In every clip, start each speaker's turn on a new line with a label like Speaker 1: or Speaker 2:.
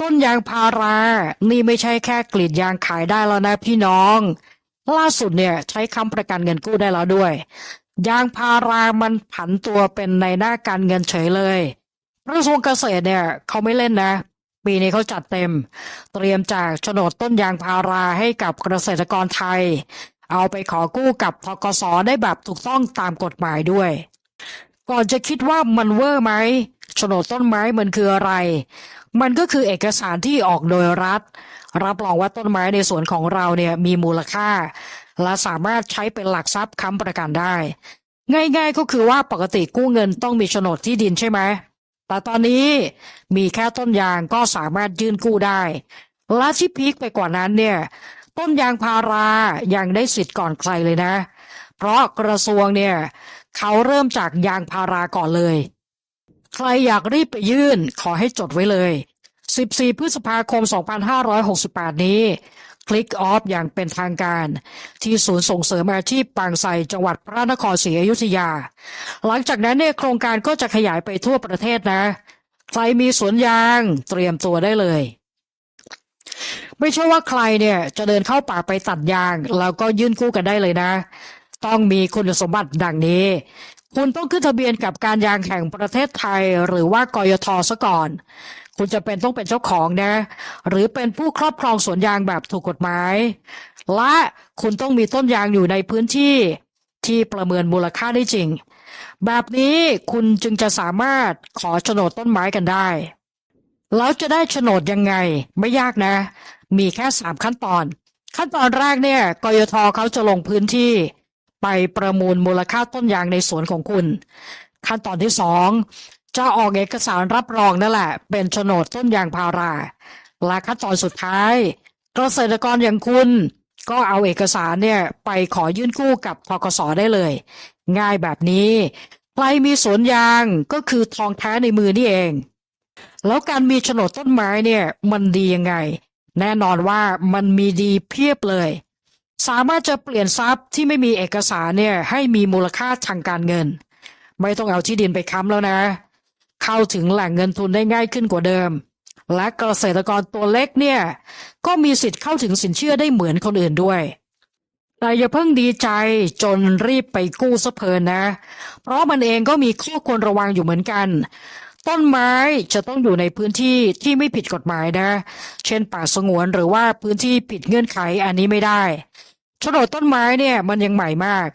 Speaker 1: ต้นยางพารา นี่ไม่ใช่แค่กรีดยางขายได้แล้วนะพี่น้อง ล่าสุดเนี่ยใช้คำประกันเงินกู้ได้แล้วด้วย ยางพารามันผันตัวเป็นในหน้าการเงินเฉยเลยกระทรวงเกษตรเนี่ยเขาไม่เล่นนะ ปีนี้เขาจัดเต็ม เตรียมจากโฉนดต้นยางพาราให้กับเกษตรกรไทย เอาไปขอกู้กับทกสได้แบบถูกต้องตามกฎหมายด้วย ก่อนจะคิดว่ามันเวอร์ไหม โฉนดต้นไม้มันคืออะไร มันก็คือเอกสารที่ออกโดยรัฐ รับรองว่าต้นไม้ในสวนของเราเนี่ยมีมูลค่า และสามารถใช้เป็นหลักทรัพย์ค้ำประกันได้ ง่าย ๆ ก็คือว่าปกติกู้เงินต้องมีโฉนดที่ดินใช่ไหมแต่ตอนนี้มีแค่ต้นยางก็สามารถยื่นกู้ได้ และที่พีคไปกว่านั้นเนี่ย ต้นยางพารายังได้สิทธิ์ก่อนใครเลยนะ เพราะกระทรวงเนี่ย เขาเริ่มจากยางพาราก่อนเลย ใครอยากรีบไปยื่นขอให้จดไว้เลย 14 พฤษภาคม 2568 นี้ คลิกออฟอย่างเป็นทางการ ที่ศูนย์ส่งเสริมอาชีพปางไทรจังหวัดพระนครศรีอยุธยา หลังจากนั้นเนี่ยโครงการก็จะขยายไปทั่วประเทศนะ ใครมีสวนยางเตรียมตัวได้เลย ไม่ใช่ว่าใครเนี่ยจะเดินเข้าป่าไปตัดยาง แล้วก็ยื่นกู้กันได้เลยนะ ต้องมีคุณสมบัติดังนี้ คุณต้องขึ้นทะเบียนกับการยางแห่งประเทศไทย หรือว่ากยทซะก่อน คุณจะเป็นต้องเป็นเจ้าของนะ หรือเป็นผู้ครอบครองสวนยางแบบถูกกฎหมาย และคุณต้องมีต้นยางอยู่ในพื้นที่ที่ประเมินมูลค่าได้จริง แบบนี้คุณจึงจะสามารถขอโฉนดต้นไม้กันได้ แล้วจะได้โฉนดยังไงไม่ยากนะ มีแค่สามขั้นตอน ขั้นตอนแรกเนี่ยกยทเขาจะลงพื้นที่ ไปประมูลมูลค่าต้นยางในสวนของคุณ ขั้นตอนที่สองจะออกเอกสารรับรองนั่นแหละ เป็นโฉนดต้นยางพาราและขั้นตอนสุดท้ายเกษตรกรอย่างคุณก็เอาเอกสารเนี่ยไปขอยื่นกู้กับทกสได้เลย ง่ายแบบนี้ใครมีสวนยางก็คือทองแท้ในมือนี่เอง แล้วการมีโฉนดต้นไม้เนี่ยมันดียังไง แน่นอนว่ามันมีดีเพียบเลย สามารถจะเปลี่ยนทรัพย์ที่ไม่มีเอกสารเนี่ยให้มีมูลค่าทางการเงิน ไม่ต้องเอาที่ดินไปค้ำแล้วนะ เข้าถึงแหล่งเงินทุนได้ง่ายขึ้นกว่าเดิม และเกษตรกรตัวเล็กเนี่ยก็มีสิทธิ์เข้าถึงสินเชื่อได้เหมือนคนอื่นด้วยแต่อย่าเพิ่งดีใจจนรีบไปกู้ซะเพลินนะ เพราะมันเองก็มีข้อควรระวังอยู่เหมือนกัน ต้นไม้จะต้องอยู่ในพื้นที่ที่ไม่ผิดกฎหมายนะ เช่นป่าสงวนหรือว่าพื้นที่ผิดเงื่อนไขอันนี้ไม่ได้โฉนดต้นไม้เนี่ยมันยังใหม่มาก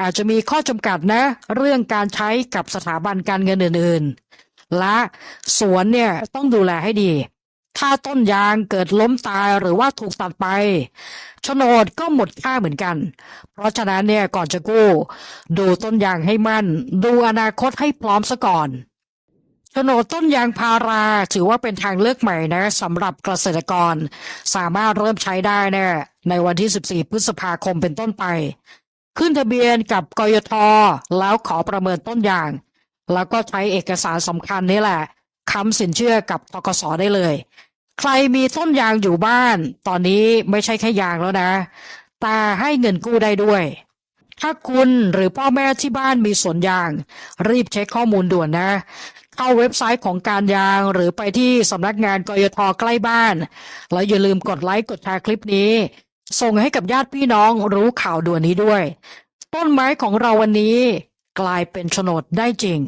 Speaker 1: อาจจะมีข้อจำกัดนะ เรื่องการใช้กับสถาบันการเงินอื่นๆ และสวนเนี่ยต้องดูแลให้ดี ถ้าต้นยางเกิดล้มตายหรือว่าถูกตัดไปโฉนดก็หมดค่าเหมือนกัน เพราะฉะนั้นเนี่ยก่อนจะกู้ ดูต้นยางให้มั่น ดูอนาคตให้พร้อมซะก่อน โฉนดต้นยางพาราถือว่าเป็นทางเลือกใหม่นะสำหรับเกษตรกร สามารถเริ่มใช้ได้นะในวันที่ 14 พฤษภาคมเป็นต้นไป ขึ้นทะเบียนกับกยทแล้วขอประเมินต้นยาง แล้วก็ใช้เอกสารสำคัญนี่แหละค้ำสินเชื่อกับทกสได้เลย ใครมีต้นยางอยู่บ้าน ตอนนี้ไม่ใช่แค่ยางแล้วนะ แต่ให้เงินกู้ได้ด้วย ถ้าคุณหรือพ่อแม่ที่บ้านมีสวนยาง รีบเช็คข้อมูลด่วนนะ เข้าเว็บไซต์ของการยาง หรือไปที่สำนักงานกยทใกล้บ้าน แล้วอย่าลืมกดไลค์กดแชร์คลิปนี้ ส่งให้กับญาติพี่น้องรู้ข่าวด่วนนี้ด้วย ต้นไม้ของเราวันนี้กลายเป็นโฉนดได้จริง